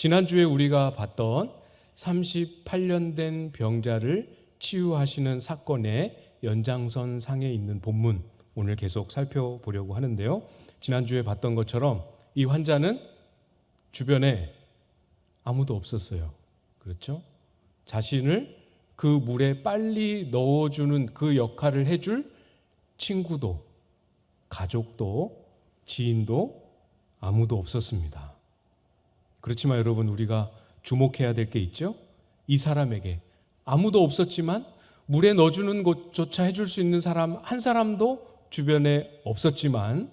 지난주에 우리가 봤던 38년 된 병자를 치유하시는 사건의 연장선 상에 있는 본문 오늘 계속 살펴보려고 하는데요. 지난주에 봤던 것처럼 이 환자는 주변에 아무도 없었어요. 그렇죠? 자신을 그 물에 빨리 넣어주는 그 역할을 해줄 친구도, 가족도, 지인도 아무도 없었습니다. 그렇지만 여러분, 우리가 주목해야 될 게 있죠? 이 사람에게 아무도 없었지만 물에 넣어주는 것조차 해줄 수 있는 사람 한 사람도 주변에 없었지만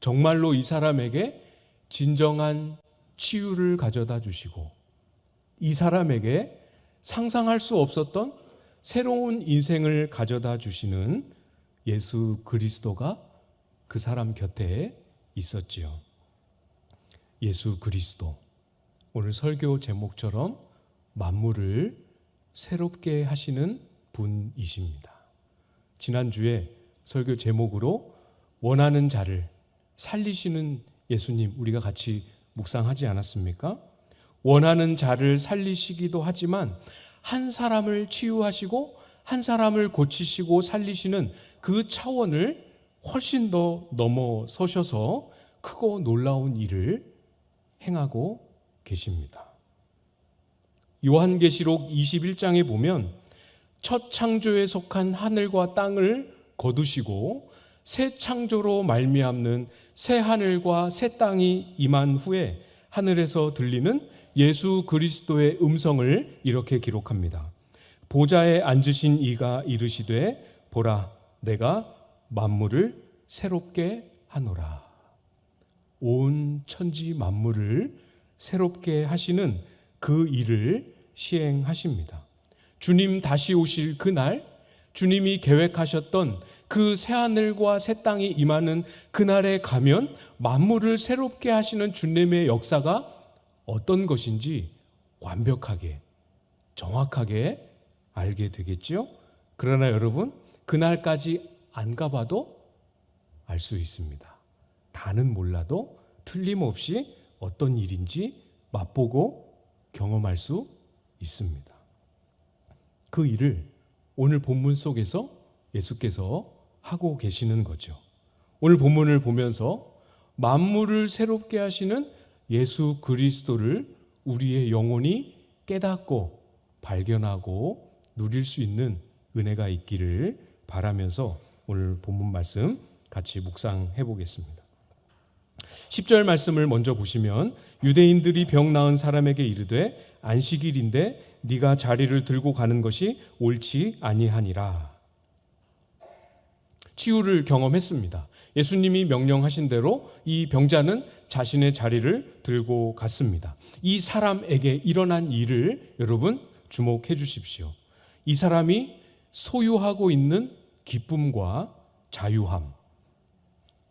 정말로 이 사람에게 진정한 치유를 가져다 주시고 이 사람에게 상상할 수 없었던 새로운 인생을 가져다 주시는 예수 그리스도가 그 사람 곁에 있었지요. 예수 그리스도. 오늘 설교 제목처럼 만물을 새롭게 하시는 분이십니다. 지난주에 설교 제목으로 원하는 자를 살리시는 예수님 우리가 같이 묵상하지 않았습니까? 원하는 자를 살리시기도 하지만 한 사람을 치유하시고 한 사람을 고치시고 살리시는 그 차원을 훨씬 더 넘어서셔서 크고 놀라운 일을 행하고 계십니다. 요한계시록 21장에 보면 첫 창조에 속한 하늘과 땅을 거두시고 새 창조로 말미암는 새 하늘과 새 땅이 임한 후에 하늘에서 들리는 예수 그리스도의 음성을 이렇게 기록합니다. 보좌에 앉으신 이가 이르시되 보라 내가 만물을 새롭게 하노라. 온 천지 만물을 새롭게 하시는 그 일을 시행하십니다. 주님 다시 오실 그날 주님이 계획하셨던 그 새하늘과 새 땅이 임하는 그날에 가면 만물을 새롭게 하시는 주님의 역사가 어떤 것인지 완벽하게 정확하게 알게 되겠지요. 그러나 여러분 그날까지 안 가봐도 알 수 있습니다. 다는 몰라도 틀림없이 어떤 일인지 맛보고 경험할 수 있습니다. 그 일을 오늘 본문 속에서 예수께서 하고 계시는 거죠. 오늘 본문을 보면서 만물을 새롭게 하시는 예수 그리스도를 우리의 영혼이 깨닫고 발견하고 누릴 수 있는 은혜가 있기를 바라면서 오늘 본문 말씀 같이 묵상해 보겠습니다. 10절 말씀을 먼저 보시면 유대인들이 병 나은 사람에게 이르되 안식일인데 네가 자리를 들고 가는 것이 옳지 아니하니라. 치유를 경험했습니다. 예수님이 명령하신 대로 이 병자는 자신의 자리를 들고 갔습니다. 이 사람에게 일어난 일을 여러분 주목해 주십시오. 이 사람이 소유하고 있는 기쁨과 자유함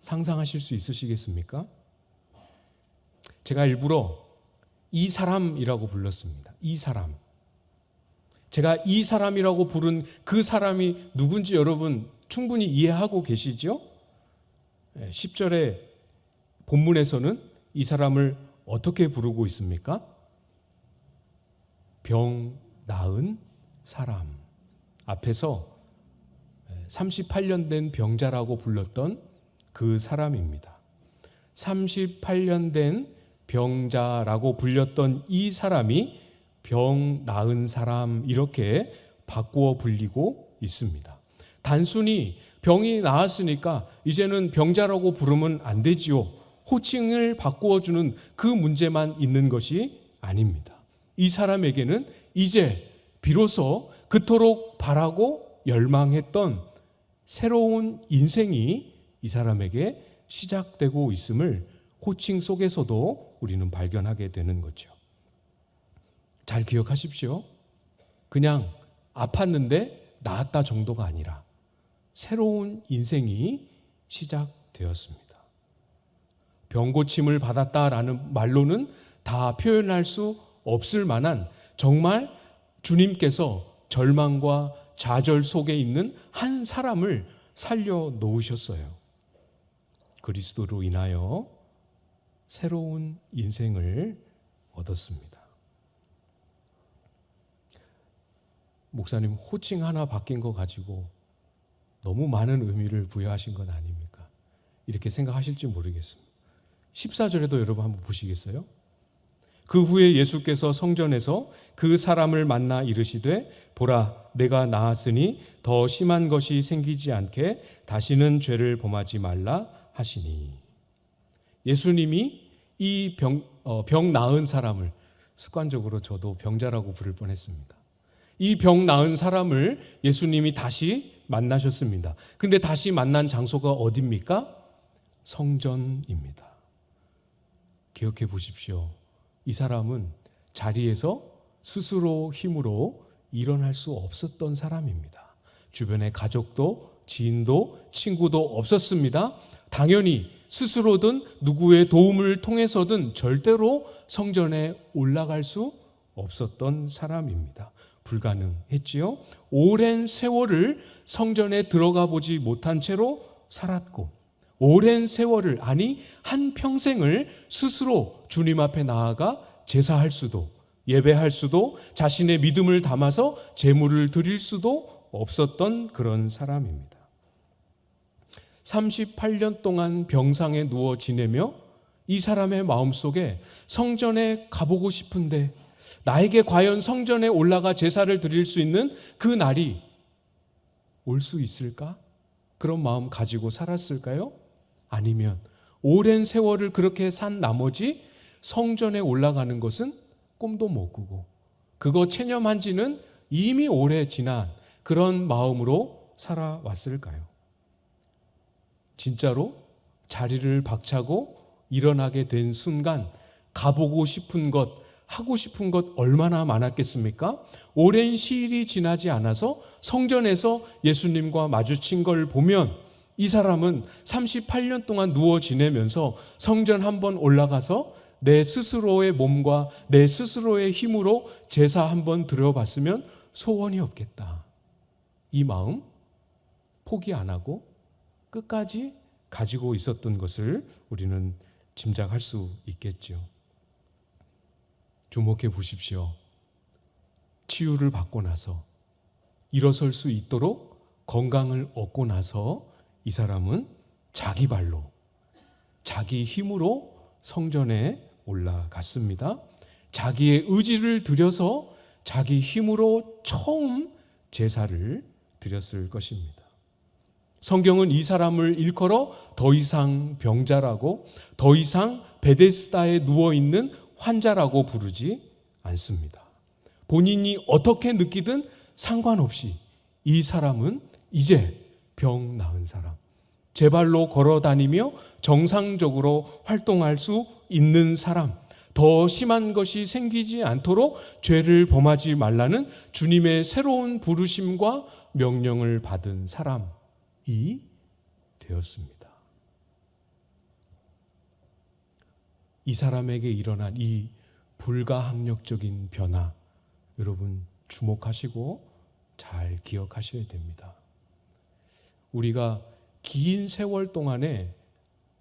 상상하실 수 있으시겠습니까? 제가 일부러 이 사람이라고 불렀습니다. 이 사람. 제가 이 사람이라고 부른 그 사람이 누군지 여러분 충분히 이해하고 계시죠? 10절에 예, 본문에서는 이 사람을 어떻게 부르고 있습니까? 병 나은 사람. 앞에서 38년 예, 된 병자라고 불렀던 그 사람입니다. 38년 된 병자라고 불렸던 이 사람이 병 나은 사람 이렇게 바꾸어 불리고 있습니다. 단순히 병이 나았으니까 이제는 병자라고 부르면 안 되지요. 호칭을 바꾸어 주는 그 문제만 있는 것이 아닙니다. 이 사람에게는 이제 비로소 그토록 바라고 열망했던 새로운 인생이 이 사람에게 시작되고 있음을 호칭 속에서도 우리는 발견하게 되는 거죠. 잘 기억하십시오. 그냥 아팠는데 나았다 정도가 아니라 새로운 인생이 시작되었습니다. 병고침을 받았다라는 말로는 다 표현할 수 없을 만한 정말 주님께서 절망과 좌절 속에 있는 한 사람을 살려 놓으셨어요. 그리스도로 인하여 새로운 인생을 얻었습니다. 목사님 호칭 하나 바뀐 거 가지고 너무 많은 의미를 부여하신 건 아닙니까? 이렇게 생각하실지 모르겠습니다. 14절에도 여러분 한번 보시겠어요? 그 후에 예수께서 성전에서 그 사람을 만나 이르시되 보라 내가 나았으니 더 심한 것이 생기지 않게 다시는 죄를 범하지 말라 하시니 예수님이 이병 어, 병 나은 사람을 습관적으로 저도 병자라고 부를 뻔했습니다. 이 병 나은 사람을 예수님이 다시 만나셨습니다. 근데 다시 만난 장소가 어디입니까? 성전입니다. 기억해 보십시오. 이 사람은 자리에서 스스로 힘으로 일어날 수 없었던 사람입니다. 주변에 가족도 지인도 친구도 없었습니다. 당연히 스스로든 누구의 도움을 통해서든 절대로 성전에 올라갈 수 없었던 사람입니다. 불가능했지요. 오랜 세월을 성전에 들어가 보지 못한 채로 살았고 오랜 세월을 아니 한 평생을 스스로 주님 앞에 나아가 제사할 수도 예배할 수도 자신의 믿음을 담아서 제물을 드릴 수도 없었던 그런 사람입니다. 38년 동안 병상에 누워 지내며 이 사람의 마음속에 성전에 가보고 싶은데 나에게 과연 성전에 올라가 제사를 드릴 수 있는 그 날이 올 수 있을까? 그런 마음 가지고 살았을까요? 아니면 오랜 세월을 그렇게 산 나머지 성전에 올라가는 것은 꿈도 못 꾸고 그거 체념한 지는 이미 오래 지난 그런 마음으로 살아왔을까요? 진짜로 자리를 박차고 일어나게 된 순간 가보고 싶은 것, 하고 싶은 것 얼마나 많았겠습니까? 오랜 시일이 지나지 않아서 성전에서 예수님과 마주친 걸 보면 이 사람은 38년 동안 누워 지내면서 성전 한 번 올라가서 내 스스로의 몸과 내 스스로의 힘으로 제사 한 번 드려봤으면 소원이 없겠다. 이 마음 포기 안 하고 끝까지 가지고 있었던 것을 우리는 짐작할 수 있겠죠. 주목해 보십시오. 치유를 받고 나서 일어설 수 있도록 건강을 얻고 나서 이 사람은 자기 발로, 자기 힘으로 성전에 올라갔습니다. 자기의 의지를 들여서 자기 힘으로 처음 제사를 드렸을 것입니다. 성경은 이 사람을 일컬어 더 이상 병자라고 더 이상 베데스다에 누워 있는 환자라고 부르지 않습니다. 본인이 어떻게 느끼든 상관없이 이 사람은 이제 병 나은 사람, 제 발로 걸어 다니며 정상적으로 활동할 수 있는 사람, 더 심한 것이 생기지 않도록 죄를 범하지 말라는 주님의 새로운 부르심과 명령을 받은 사람 이 되었습니다. 이 사람에게 일어난 이 불가항력적인 변화, 여러분 주목하시고 잘 기억하셔야 됩니다. 우리가 긴 세월 동안에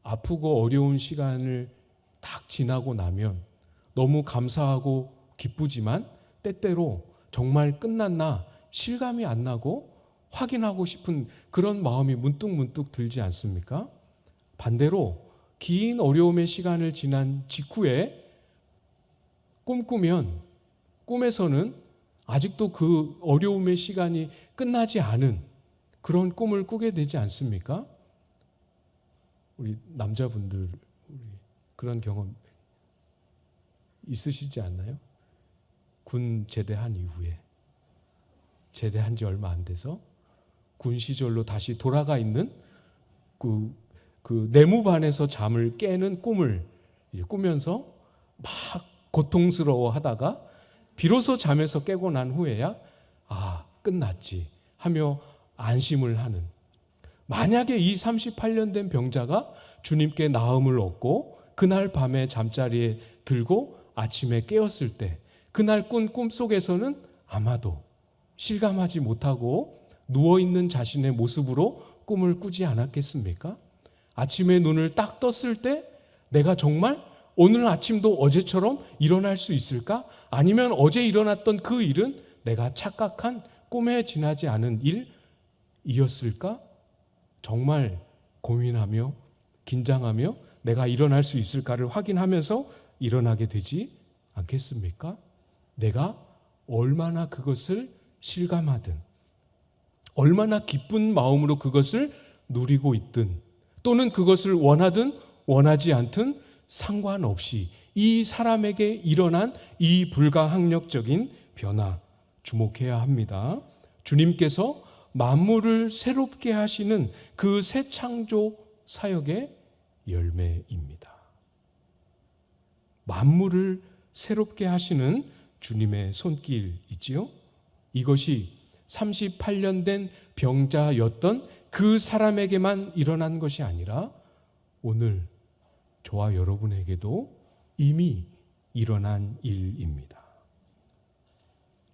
아프고 어려운 시간을 딱 지나고 나면 너무 감사하고 기쁘지만 때때로 정말 끝났나 실감이 안 나고 확인하고 싶은 그런 마음이 문득 문득 들지 않습니까? 반대로 긴 어려움의 시간을 지난 직후에 꿈꾸면 꿈에서는 아직도 그 어려움의 시간이 끝나지 않은 그런 꿈을 꾸게 되지 않습니까? 우리 남자분들 우리 그런 경험 있으시지 않나요? 군 제대한 이후에 제대한 지 얼마 안 돼서 군 시절로 다시 돌아가 있는 그, 그 내무반에서 잠을 깨는 꿈을 꾸면서 막 고통스러워 하다가 비로소 잠에서 깨고 난 후에야 아, 끝났지 하며 안심을 하는. 만약에 이 38년 된 병자가 주님께 나음을 얻고 그날 밤에 잠자리에 들고 아침에 깨었을 때 그날 꾼 꿈 속에서는 아마도 실감하지 못하고 누워 있는 자신의 모습으로 꿈을 꾸지 않았겠습니까? 아침에 눈을 딱 떴을 때 내가 정말 오늘 아침도 어제처럼 일어날 수 있을까? 아니면 어제 일어났던 그 일은 내가 착각한 꿈에 지나지 않은 일이었을까? 정말 고민하며 긴장하며 내가 일어날 수 있을까를 확인하면서 일어나게 되지 않겠습니까? 내가 얼마나 그것을 실감하든 얼마나 기쁜 마음으로 그것을 누리고 있든 또는 그것을 원하든 원하지 않든 상관없이 이 사람에게 일어난 이 불가항력적인 변화 주목해야 합니다. 주님께서 만물을 새롭게 하시는 그 새 창조 사역의 열매입니다. 만물을 새롭게 하시는 주님의 손길이지요. 이것이 38년 된 병자였던 그 사람에게만 일어난 것이 아니라 오늘 저와 여러분에게도 이미 일어난 일입니다.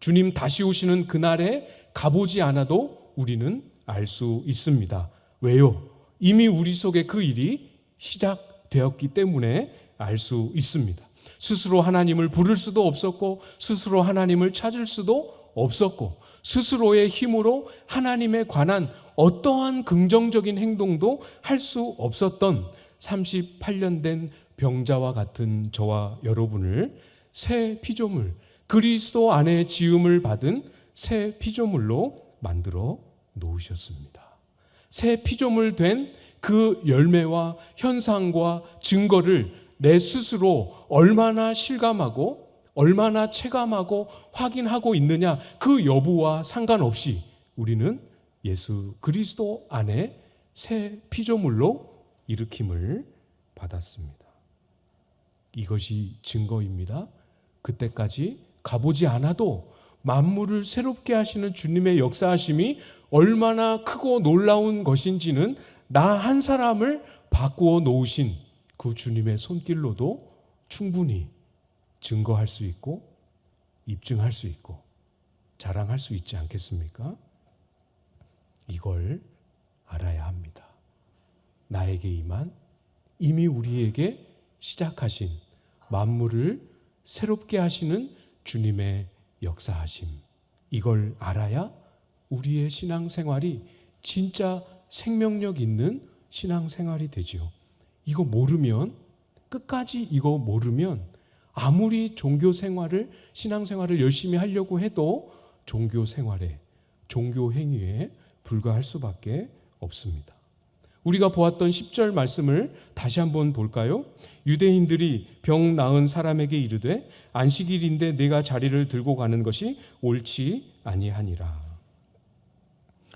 주님 다시 오시는 그날에 가보지 않아도 우리는 알 수 있습니다. 왜요? 이미 우리 속에 그 일이 시작되었기 때문에 알 수 있습니다. 스스로 하나님을 부를 수도 없었고, 스스로 하나님을 찾을 수도 없었고, 스스로의 힘으로 하나님에 관한 어떠한 긍정적인 행동도 할 수 없었던 38년 된 병자와 같은 저와 여러분을 새 피조물, 그리스도 안에 지음을 받은 새 피조물로 만들어 놓으셨습니다. 새 피조물 된 그 열매와 현상과 증거를 내 스스로 얼마나 실감하고 얼마나 체감하고 확인하고 있느냐 그 여부와 상관없이 우리는 예수 그리스도 안에 새 피조물로 일으킴을 받았습니다. 이것이 증거입니다. 그때까지 가보지 않아도 만물을 새롭게 하시는 주님의 역사하심이 얼마나 크고 놀라운 것인지는 나 한 사람을 바꾸어 놓으신 그 주님의 손길로도 충분히 증거할 수 있고 입증할 수 있고 자랑할 수 있지 않겠습니까? 이걸 알아야 합니다. 나에게 임한 이미 우리에게 시작하신 만물을 새롭게 하시는 주님의 역사하심. 이걸 알아야 우리의 신앙생활이 진짜 생명력 있는 신앙생활이 되지요. 이거 모르면 끝까지 이거 모르면 아무리 종교 생활을 신앙 생활을 열심히 하려고 해도 종교 생활에 종교 행위에 불과할 수밖에 없습니다. 우리가 보았던 10절 말씀을 다시 한번 볼까요? 유대인들이 병 나은 사람에게 이르되 안식일인데 내가 자리를 들고 가는 것이 옳지 아니하니라.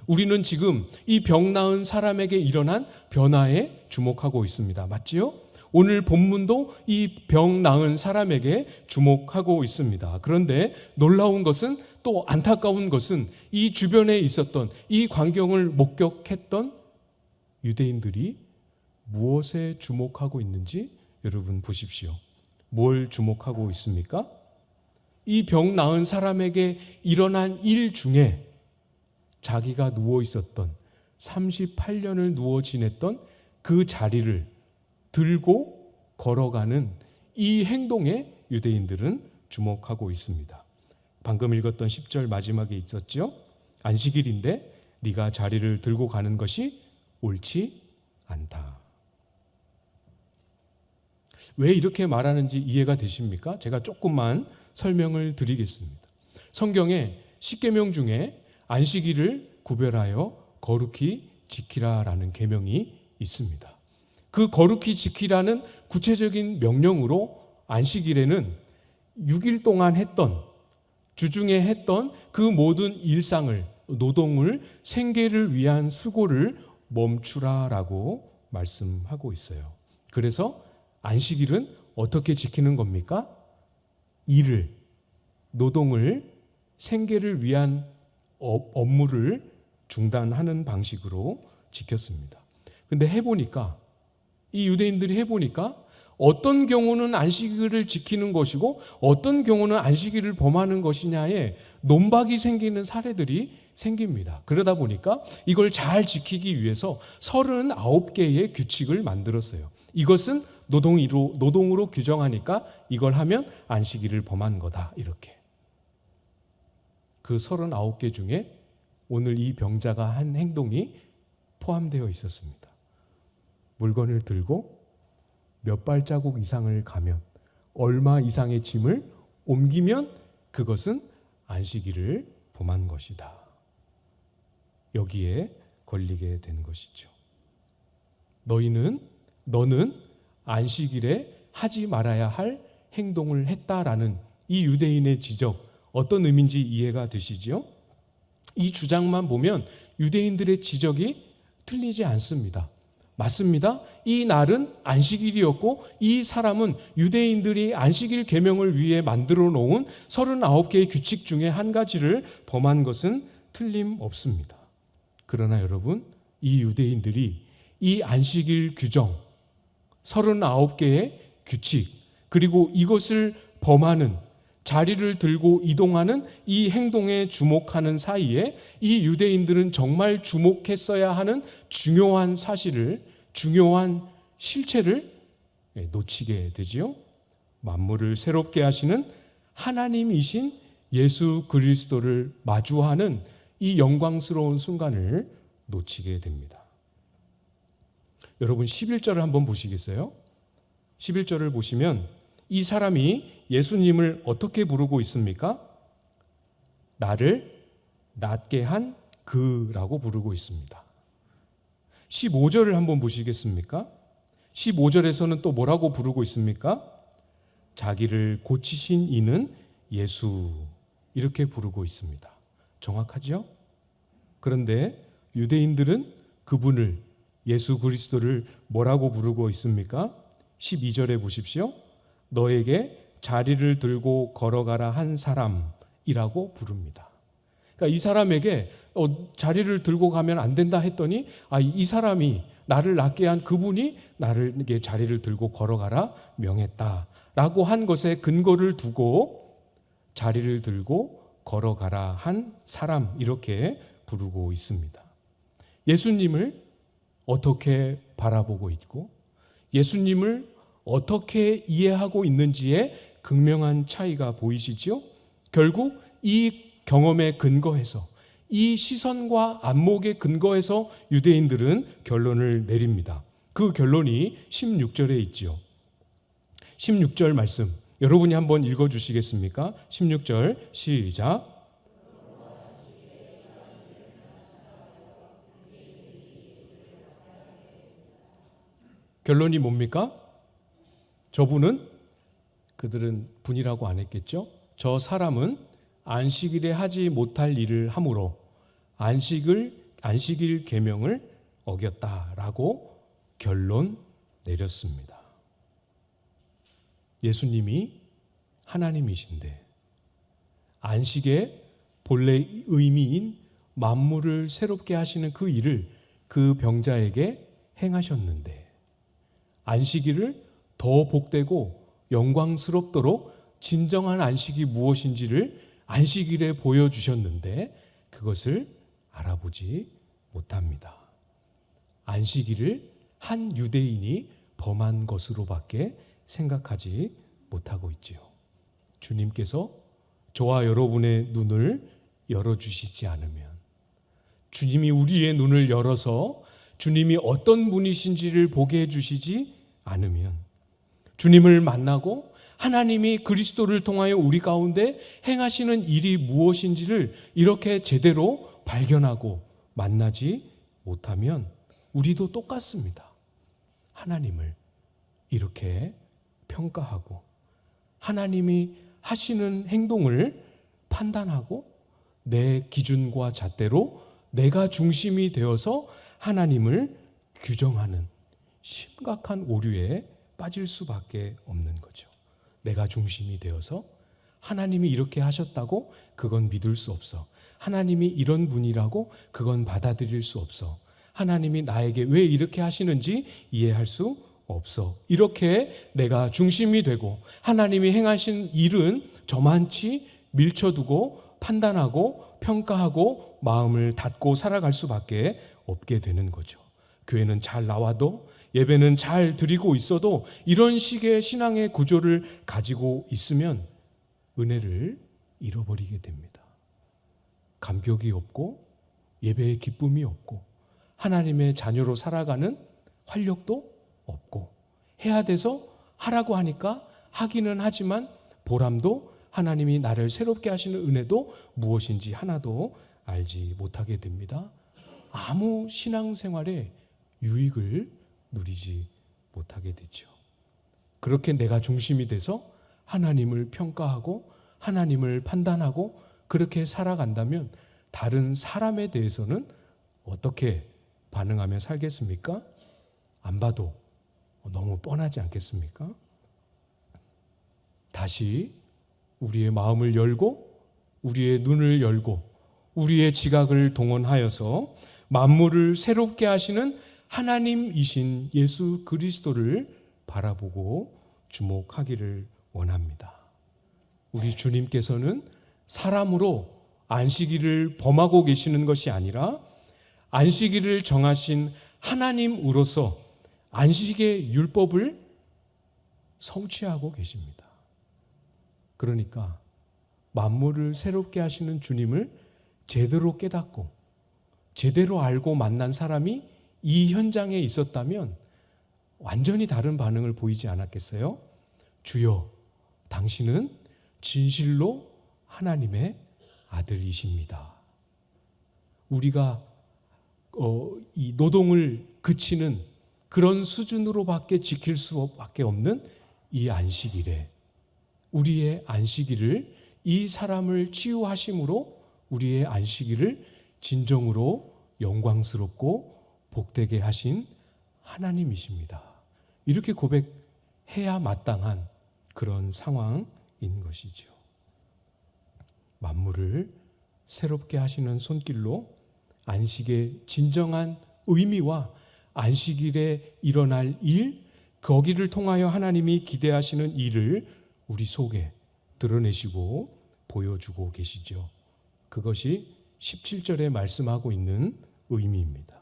우리는 지금 이 병 나은 사람에게 일어난 변화에 주목하고 있습니다. 맞지요? 오늘 본문도 이 병 나은 사람에게 주목하고 있습니다. 그런데 놀라운 것은 또 안타까운 것은 이 주변에 있었던 이 광경을 목격했던 유대인들이 무엇에 주목하고 있는지 여러분 보십시오. 뭘 주목하고 있습니까? 이 병 나은 사람에게 일어난 일 중에 자기가 누워 있었던 38년을 누워 지냈던 그 자리를 들고 걸어가는 이 행동에 유대인들은 주목하고 있습니다. 방금 읽었던 10절 마지막에 있었죠. 안식일인데 네가 자리를 들고 가는 것이 옳지 않다. 왜 이렇게 말하는지 이해가 되십니까? 제가 조금만 설명을 드리겠습니다. 성경에 십계명 중에 안식일을 구별하여 거룩히 지키라라는 계명이 있습니다. 그 거룩히 지키라는 구체적인 명령으로 안식일에는 6일 동안 했던 주중에 했던 그 모든 일상을 노동을 생계를 위한 수고를 멈추라라고 말씀하고 있어요. 그래서 안식일은 어떻게 지키는 겁니까? 일을 노동을 생계를 위한 업무를 중단하는 방식으로 지켰습니다. 근데 해보니까 이 유대인들이 해보니까 어떤 경우는 안식일을 지키는 것이고 어떤 경우는 안식일을 범하는 것이냐에 논박이 생기는 사례들이 생깁니다. 그러다 보니까 이걸 잘 지키기 위해서 39개의 규칙을 만들었어요. 이것은 노동으로 노동으로 규정하니까 이걸 하면 안식일을 범한 거다. 이렇게. 그 39개 중에 오늘 이 병자가 한 행동이 포함되어 있었습니다. 물건을 들고 몇 발자국 이상을 가면 얼마 이상의 짐을 옮기면 그것은 안식일을 범한 것이다. 여기에 걸리게 된 것이죠. 너희는 너는 안식일에 하지 말아야 할 행동을 했다라는 이 유대인의 지적 어떤 의미인지 이해가 되시죠? 이 주장만 보면 유대인들의 지적이 틀리지 않습니다. 맞습니다. 이 날은 안식일이었고 이 사람은 유대인들이 안식일 계명을 위해 만들어 놓은 39개의 규칙 중에 한 가지를 범한 것은 틀림없습니다. 그러나 여러분, 이 유대인들이 이 안식일 규정 39개의 규칙 그리고 이것을 범하는 자리를 들고 이동하는 이 행동에 주목하는 사이에 이 유대인들은 정말 주목했어야 하는 중요한 사실을 중요한 실체를 예, 놓치게 되지요. 만물을 새롭게 하시는 하나님이신 예수 그리스도를 마주하는 이 영광스러운 순간을 놓치게 됩니다. 여러분 11절을 한번 보시겠어요? 11절을 보시면 이 사람이 예수님을 어떻게 부르고 있습니까? 나를 낫게 한 그라고 부르고 있습니다. 15절을 한번 보시겠습니까? 15절에서는 또 뭐라고 부르고 있습니까? 자기를 고치신 이는 예수 이렇게 부르고 있습니다. 정확하죠? 그런데 유대인들은 그분을 예수 그리스도를 뭐라고 부르고 있습니까? 12절에 보십시오. 너에게 자리를 들고 걸어가라 한 사람이라고 부릅니다. 그러니까 이 사람에게 어, 자리를 들고 가면 안 된다 했더니 아, 이 사람이 나를 낫게 한 그분이 나를 이게 자리를 들고 걸어가라 명했다라고 한 것에 근거를 두고 자리를 들고 걸어가라 한 사람 이렇게 부르고 있습니다. 예수님을 어떻게 바라보고 있고 예수님을 어떻게 이해하고 있는지에 극명한 차이가 보이시죠? 결국 이 경험에 근거해서 이 시선과 안목에 근거해서 유대인들은 결론을 내립니다. 그 결론이 16절에 있지요. 16절 말씀 여러분이 한번 읽어 주시겠습니까? 16절 시작. 결론이 뭡니까? 저분은 그들은 분이라고 안 했겠죠? 저 사람은 안식일에 하지 못할 일을 함으로 안식을 안식일 계명을 어겼다라고 결론 내렸습니다. 예수님이 하나님이신데 안식의 본래 의미인 만물을 새롭게 하시는 그 일을 그 병자에게 행하셨는데 안식일을 더 복되고 영광스럽도록 진정한 안식이 무엇인지를 안식일에 보여주셨는데 그것을 알아보지 못합니다. 안식일을 한 유대인이 범한 것으로밖에 생각하지 못하고 있지요. 주님께서 저와 여러분의 눈을 열어주시지 않으면 주님이 우리의 눈을 열어서 주님이 어떤 분이신지를 보게 해주시지 않으면 주님을 만나고 하나님이 그리스도를 통하여 우리 가운데 행하시는 일이 무엇인지를 이렇게 제대로 발견하고 만나지 못하면 우리도 똑같습니다. 하나님을 이렇게 평가하고 하나님이 하시는 행동을 판단하고 내 기준과 잣대로 내가 중심이 되어서 하나님을 규정하는 심각한 오류에 빠질 수밖에 없는 거죠. 내가 중심이 되어서 하나님이 이렇게 하셨다고 그건 믿을 수 없어. 하나님이 이런 분이라고 그건 받아들일 수 없어. 하나님이 나에게 왜 이렇게 하시는지 이해할 수 없어. 이렇게 내가 중심이 되고 하나님이 행하신 일은 저만치 밀쳐두고 판단하고 평가하고 마음을 닫고 살아갈 수밖에 없게 되는 거죠. 교회는 잘 나와도 예배는 잘 드리고 있어도 이런 식의 신앙의 구조를 가지고 있으면 은혜를 잃어버리게 됩니다. 감격이 없고 예배의 기쁨이 없고 하나님의 자녀로 살아가는 활력도 없고 해야 돼서 하라고 하니까 하기는 하지만 보람도 하나님이 나를 새롭게 하시는 은혜도 무엇인지 하나도 알지 못하게 됩니다. 아무 신앙생활에 유익을 누리지 못하게 되죠. 그렇게 내가 중심이 돼서 하나님을 평가하고 하나님을 판단하고 그렇게 살아간다면 다른 사람에 대해서는 어떻게 반응하며 살겠습니까? 안 봐도 너무 뻔하지 않겠습니까? 다시 우리의 마음을 열고 우리의 눈을 열고 우리의 지각을 동원하여서 만물을 새롭게 하시는 하나님이신 예수 그리스도를 바라보고 주목하기를 원합니다. 우리 주님께서는 사람으로 안식일을 범하고 계시는 것이 아니라 안식일을 정하신 하나님으로서 안식의 율법을 성취하고 계십니다. 그러니까 만물을 새롭게 하시는 주님을 제대로 깨닫고 제대로 알고 만난 사람이 이 현장에 있었다면 완전히 다른 반응을 보이지 않았겠어요? 주여, 당신은 진실로 하나님의 아들이십니다. 우리가 어, 이 노동을 그치는 그런 수준으로밖에 지킬 수밖에 없는 이 안식일에 우리의 안식일을 이 사람을 치유하심으로 우리의 안식일을 진정으로 영광스럽고 복되게 하신 하나님이십니다. 이렇게 고백해야 마땅한 그런 상황인 것이죠. 만물을 새롭게 하시는 손길로 안식의 진정한 의미와 안식일에 일어날 일, 거기를 통하여 하나님이 기대하시는 일을 우리 속에 드러내시고 보여주고 계시죠. 그것이 17절에 말씀하고 있는 의미입니다.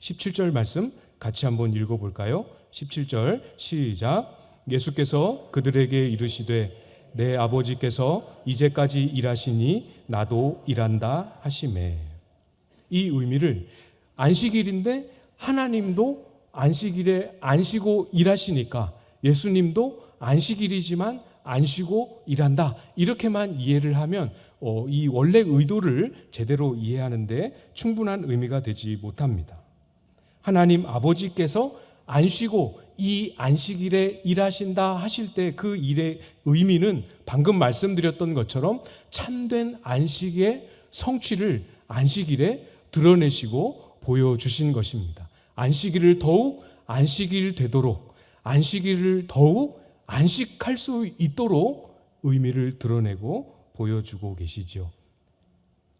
17절 말씀 같이 한번 읽어볼까요? 17절 시작. 예수께서 그들에게 이르시되 내 아버지께서 이제까지 일하시니 나도 일한다 하심에 이 의미를 안식일인데 하나님도 안식일에 안 쉬고 일하시니까 예수님도 안식일이지만 안 쉬고 일한다. 이렇게만 이해를 하면 어, 이 원래 의도를 제대로 이해하는데 충분한 의미가 되지 못합니다. 하나님 아버지께서 안 쉬고 이 안식일에 일하신다 하실 때 그 일의 의미는 방금 말씀드렸던 것처럼 참된 안식의 성취를 안식일에 드러내시고 보여주신 것입니다. 안식일을 더욱 안식일 되도록 안식일을 더욱 안식할 수 있도록 의미를 드러내고 보여주고 계시죠.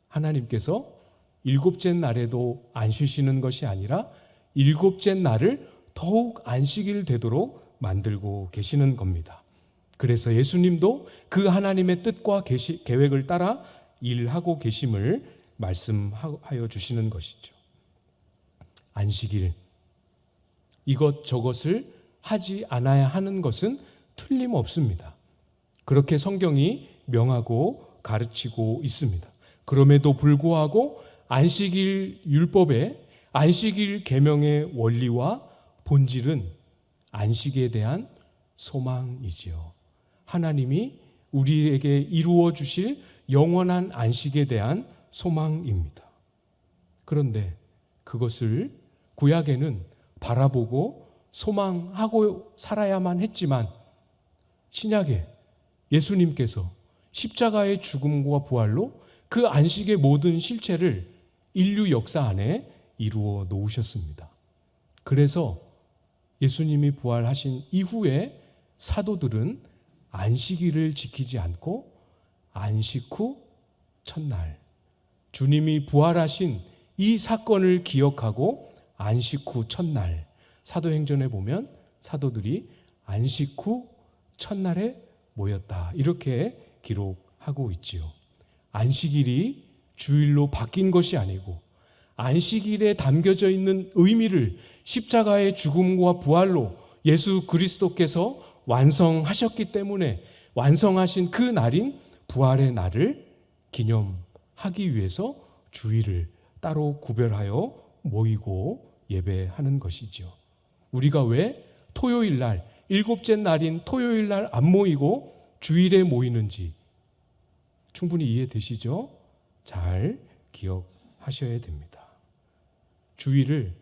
하나님께서 일곱째 날에도 안 쉬시는 것이 아니라 일곱째 날을 더욱 안식일 되도록 만들고 계시는 겁니다. 그래서 예수님도 그 하나님의 뜻과 계시, 계획을 따라 일하고 계심을 말씀하여 주시는 것이죠. 안식일. 이것 저것을 하지 않아야 하는 것은 틀림없습니다. 그렇게 성경이 명하고 가르치고 있습니다. 그럼에도 불구하고 안식일 율법의 안식일 계명의 원리와 본질은 안식에 대한 소망이지요. 하나님이 우리에게 이루어 주실 영원한 안식에 대한 소망입니다. 그런데 그것을 구약에는 바라보고 소망하고 살아야만 했지만 신약에 예수님께서 십자가의 죽음과 부활로 그 안식의 모든 실체를 인류 역사 안에 이루어 놓으셨습니다. 그래서 예수님이 부활하신 이후에 사도들은 안식일을 지키지 않고 안식 후 첫날 주님이 부활하신 이 사건을 기억하고 안식 후 첫날 사도행전에 보면 사도들이 안식 후 첫날에 모였다. 이렇게 기록하고 있지요. 안식일이 주일로 바뀐 것이 아니고 안식일에 담겨져 있는 의미를 십자가의 죽음과 부활로 예수 그리스도께서 완성하셨기 때문에 완성하신 그 날인 부활의 날을 기념하기 위해서 주일을 따로 구별하여 모이고 예배하는 것이죠. 우리가 왜 토요일 날, 일곱째 날인 토요일 날 안 모이고 주일에 모이는지 충분히 이해되시죠? 잘 기억하셔야 됩니다. 주일을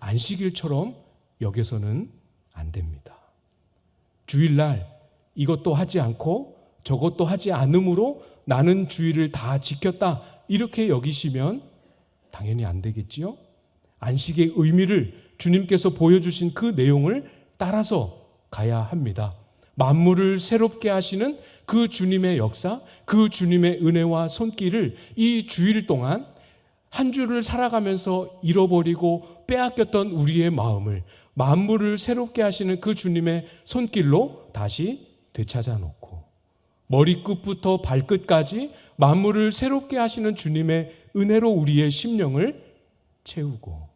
안식일처럼 여겨서는 안 됩니다. 주일날 이것도 하지 않고 저것도 하지 않으므로 나는 주일을 다 지켰다. 이렇게 여기시면 당연히 안 되겠지요? 안식의 의미를 주님께서 보여주신 그 내용을 따라서 가야 합니다. 만물을 새롭게 하시는 그 주님의 역사, 그 주님의 은혜와 손길을 이 주일 동안 한 주를 살아가면서 잃어버리고 빼앗겼던 우리의 마음을 만물을 새롭게 하시는 그 주님의 손길로 다시 되찾아 놓고 머리끝부터 발끝까지 만물을 새롭게 하시는 주님의 은혜로 우리의 심령을 채우고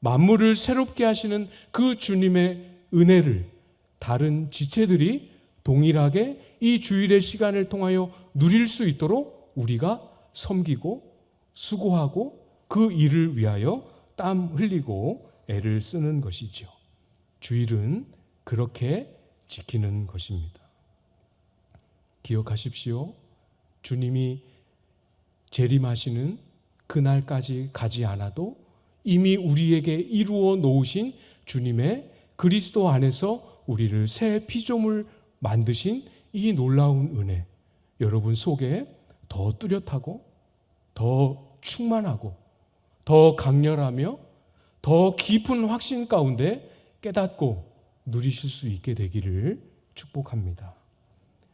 만물을 새롭게 하시는 그 주님의 은혜를 다른 지체들이 동일하게 이 주일의 시간을 통하여 누릴 수 있도록 우리가 섬기고 수고하고 그 일을 위하여 땀 흘리고 애를 쓰는 것이죠. 주일은 그렇게 지키는 것입니다. 기억하십시오. 주님이 재림하시는 그날까지 가지 않아도 이미 우리에게 이루어 놓으신 주님의 그리스도 안에서 우리를 새 피조물 만드신 이 놀라운 은혜 여러분 속에 더 뚜렷하고 더 충만하고 더 강렬하며 더 깊은 확신 가운데 깨닫고 누리실 수 있게 되기를 축복합니다.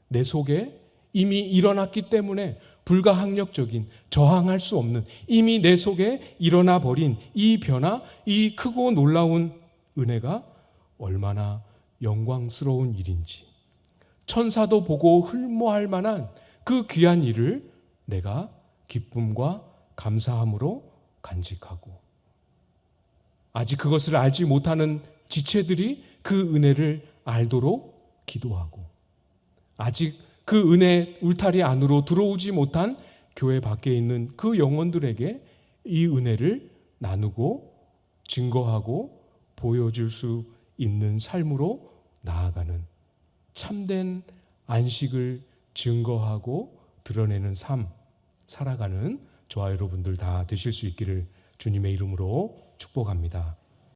내 속에 이미 일어났기 때문에 불가항력적인 저항할 수 없는 이미 내 속에 일어나 버린 이 변화, 이 크고 놀라운 은혜가 얼마나 영광스러운 일인지 천사도 보고 흘모할 만한 그 귀한 일을 내가 기쁨과 감사함으로 간직하고 아직 그것을 알지 못하는 지체들이 그 은혜를 알도록 기도하고 아직 그 은혜 울타리 안으로 들어오지 못한 교회 밖에 있는 그 영혼들에게 이 은혜를 나누고 증거하고 보여줄 수 있는 삶으로 나아가는 참된 안식을 증거하고 드러내는 삶 살아가는 저와 여러분들 다 되실 수 있기를 주님의 이름으로 축복합니다.